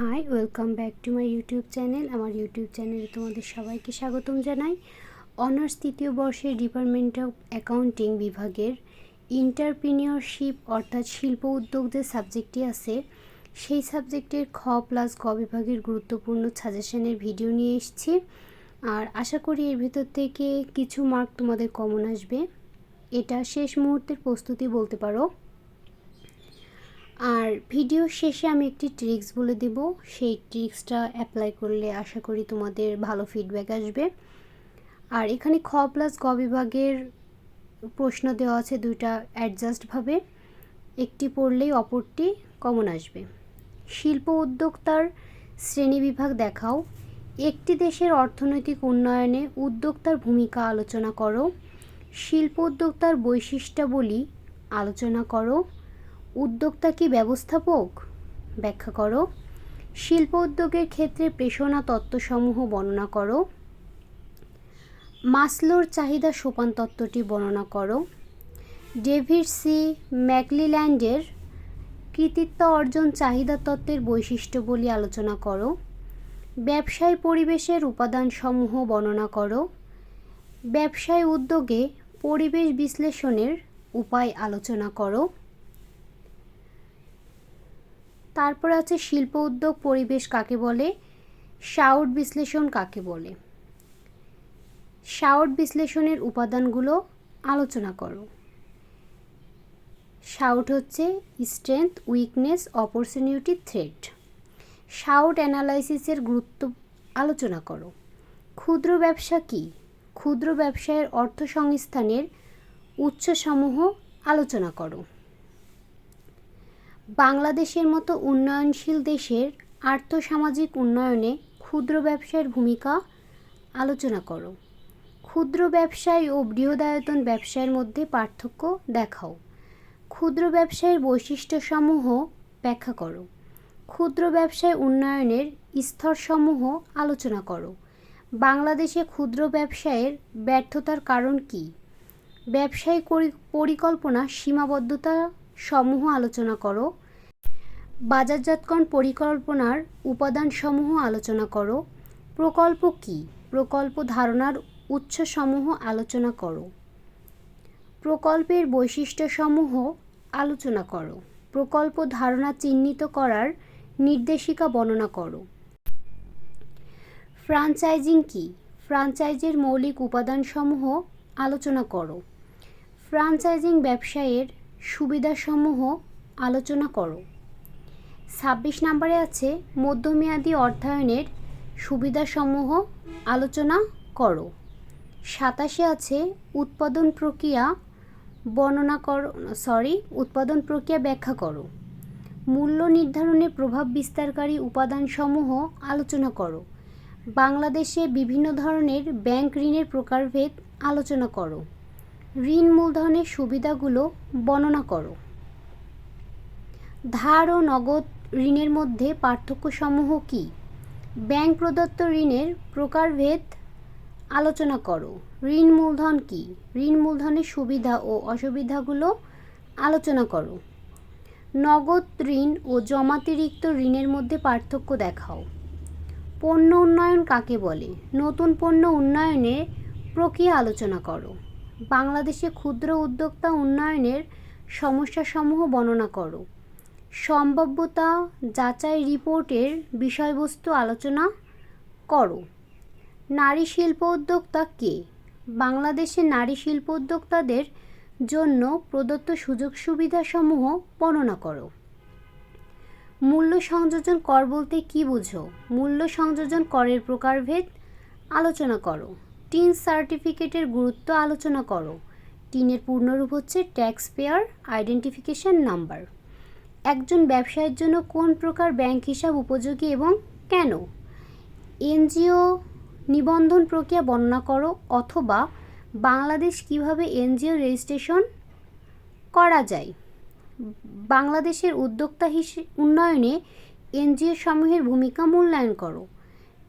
Hi welcome back to my YouTube channel আমার YouTube চ্যানেলে তোমাদের সবাইকে স্বাগতম জানাই। অনার্স তৃতীয় বর্ষের ডিপার্টমেন্ট অফ অ্যাকাউন্টিং বিভাগের ইন্টারপ্রিনিয়রশিপ অর্থাৎ শিল্প উদ্যোগ যে সাবজেক্টটি আছে। সেই সাবজেক্টের খ প্লাস গ বিভাগের গুরুত্বপূর্ণ সাজেশনের ভিডিও নিয়ে এসেছি। আর আশা করি এর ভিতর থেকে কিছু মার্ক তোমাদের কমন আসবে। এটা শেষ মুহূর্তের প্রস্তুতি বলতে পারো। আর ভিডিও শেষে আমি একটি ট্রিক্স বলে দেব। সেই ট্রিক্সটা অ্যাপ্লাই করলে আশা করি তোমাদের ভালো ফিডব্যাক আসবে। আর এখানে খ প্লাস গ বিভাগের প্রশ্ন দেওয়া আছে দুইটা অ্যাডজাস্টভাবে একটি পড়লেই অপরটি কমন আসবে। শিল্প উদ্যোক্তার শ্রেণি বিভাগ দেখাও। একটি দেশের অর্থনৈতিক উন্নয়নে উদ্যোক্তার ভূমিকা আলোচনা করো। শিল্প উদ্যোক্তার বৈশিষ্ট্যাবলী আলোচনা করো। উদ্যোক্তা কি ব্যবস্থাপক? ব্যাখ্যা করো। শিল্প উদ্যোগের ক্ষেত্রে প্রেষণা তত্ত্বসমূহ বর্ণনা করো। মাসলোর চাহিদা সোপান তত্ত্বটি বর্ণনা করো। ডেভিড সি ম্যাকলিল্যান্ডের কৃতিত্ব অর্জন চাহিদা তত্ত্বের বৈশিষ্ট্যবলী আলোচনা করো। ব্যবসায় পরিবেশের উপাদানসমূহ বর্ণনা করো। ব্যবসায় উদ্যোগে পরিবেশ বিশ্লেষণের উপায় আলোচনা করো। তারপর আছে শিল্প উদ্যোগ, পরিবেশ কাকে বলে? শাউট বিশ্লেষণ কাকে বলে? শাউট বিশ্লেষণের উপাদানগুলো আলোচনা করো। শাউট হচ্ছে স্ট্রেংথ, উইকনেস, অপরচুনিটি, থ্রেট। শাউট অ্যানালাইসিসের গুরুত্ব আলোচনা করো। ক্ষুদ্র ব্যবসা কি? ক্ষুদ্র ব্যবসায়ের অর্থ সংস্থানের উৎসসমূহ আলোচনা করো। বাংলাদেশের মতো উন্নয়নশীল দেশের আর্থসামাজিক উন্নয়নে ক্ষুদ্র ব্যবসায়ের ভূমিকা আলোচনা করো। ক্ষুদ্র ব্যবসায় ও বৃহদায়তন ব্যবসায়ের মধ্যে পার্থক্য দেখাও। ক্ষুদ্র ব্যবসায়ের বৈশিষ্ট্যসমূহ ব্যাখ্যা করো। ক্ষুদ্র ব্যবসায় উন্নয়নের স্তরসমূহ আলোচনা করো। বাংলাদেশে ক্ষুদ্র ব্যবসায়ের ব্যর্থতার কারণ কি? ব্যবসায়িক পরিকল্পনা সীমাবদ্ধতা সমূহ আলোচনা করো। বাজারজাতকরণ পরিকল্পনার উপাদানসমূহ আলোচনা করো। প্রকল্প কি? প্রকল্প ধারণার উৎসসমূহ আলোচনা করো। প্রকল্পের বৈশিষ্ট্যসমূহ আলোচনা করো। প্রকল্প ধারণা চিহ্নিত করার নির্দেশিকা বর্ণনা করো। ফ্রাঞ্চাইজিং কি? ফ্রাঞ্চাইজের মৌলিক উপাদানসমূহ আলোচনা করো। ফ্রাঞ্চাইজিং ব্যবসায়ের সুবিধাসমূহ আলোচনা করো। ছাব্বিশ নম্বরে আছে মধ্যমেয়াদী অর্থায়নের সুবিধাসমূহ আলোচনা করো। সাতাশে আছে উৎপাদন প্রক্রিয়া বর্ণনা কর সরি উৎপাদন প্রক্রিয়া ব্যাখ্যা করো। মূল্য নির্ধারণে প্রভাব বিস্তারকারী উপাদানসমূহ আলোচনা করো। বাংলাদেশে বিভিন্ন ধরনের ব্যাংক ঋণের প্রকারভেদ আলোচনা করো। ঋণ মূলধনের সুবিধাগুলো বর্ণনা করো। ধার ও নগদ ঋণের মধ্যে পার্থক্যসমূহ কী? ব্যাংক প্রদত্ত ঋণের প্রকারভেদ আলোচনা করো। ঋণ মূলধন কী? ঋণ মূলধনের সুবিধা ও অসুবিধাগুলো আলোচনা করো। নগদ ঋণ ও জমাতিরিক্ত ঋণের মধ্যে পার্থক্য দেখাও। পণ্য উন্নয়ন কাকে বলে? নতুন পণ্য উন্নয়নে প্রক্রিয়া আলোচনা করো। বাংলাদেশে ক্ষুদ্র উদ্যোক্তা উন্নয়নের সমস্যাসমূহ বর্ণনা করো। সম্ভাব্যতা যাচাই রিপোর্টের বিষয়বস্তু আলোচনা করো। নারী শিল্প উদ্যোক্তা কে? বাংলাদেশে নারী শিল্প উদ্যোক্তাদের জন্য প্রদত্ত সুযোগ সুবিধাসমূহ বর্ণনা করো। মূল্য সংযোজন কর বলতে কি বুঝো? মূল্য সংযোজন করের প্রকারভেদ আলোচনা করো। টিন সার্টিফিকেটের গুরুত্ব আলোচনা করো। টিনের পূর্ণরূপ হচ্ছে ট্যাক্স পেয়ার আইডেন্টিফিকেশন নাম্বার একজন ব্যবসায়ের জন্য কোন প্রকার ব্যাংক হিসাব উপযোগী এবং কেন? এনজিও নিবন্ধন প্রক্রিয়া বর্ণনা করো অথবা বাংলাদেশ কীভাবে এনজিও রেজিস্ট্রেশন করা যায়? বাংলাদেশের উদ্যোক্তা হিসেবে উন্নয়নে এনজিও সমূহের ভূমিকা মূল্যায়ন করো।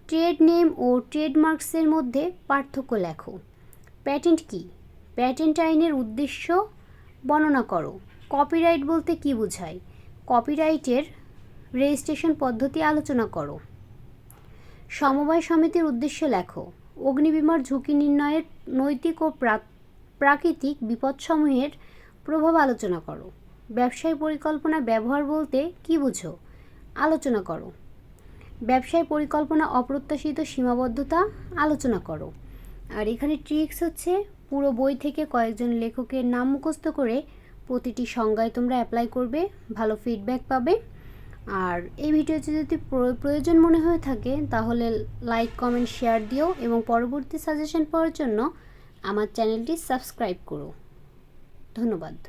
ট্রেড নেম ও ট্রেডমার্কসের মধ্যে পার্থক্য লেখো। প্যাটেন্ট কি? প্যাটেন্ট আইনের উদ্দেশ্য বর্ণনা করো। কপিরাইট বলতে কি বোঝায়? কপিরাইটের রেজিস্ট্রেশন পদ্ধতি আলোচনা করো। সমবায় সমিতির উদ্দেশ্য লেখো, অগ্নিবিমার ঝুঁকি নির্ণয়ের নৈতিক ও প্রা- প্রাকৃতিক বিপদসমূহের প্রভাব আলোচনা করো। ব্যবসায় পরিকল্পনা ব্যবহার বলতে কি বুঝো? আলোচনা করো। ব্যবসায় পরিকল্পনা অপ্রত্যাশিত সীমাবদ্ধতা আলোচনা করো। আর এখানে ট্রিক্স হচ্ছে, পুরো বই থেকে কয়েকজন লেখকের নাম মুখস্থ করে প্রতিটি সংজ্ঞায় তোমরা অ্যাপ্লাই করবে, ভালো ফিডব্যাক পাবে। আর এই ভিডিওটি যদি প্র- প্রয়োজন মনে হয়ে থাকে, তাহলে লাইক কমেন্ট শেয়ার দিও এবং পরবর্তী সাজেশন পাওয়ার জন্য আমার চ্যানেলটি সাবস্ক্রাইব করো। ধন্যবাদ।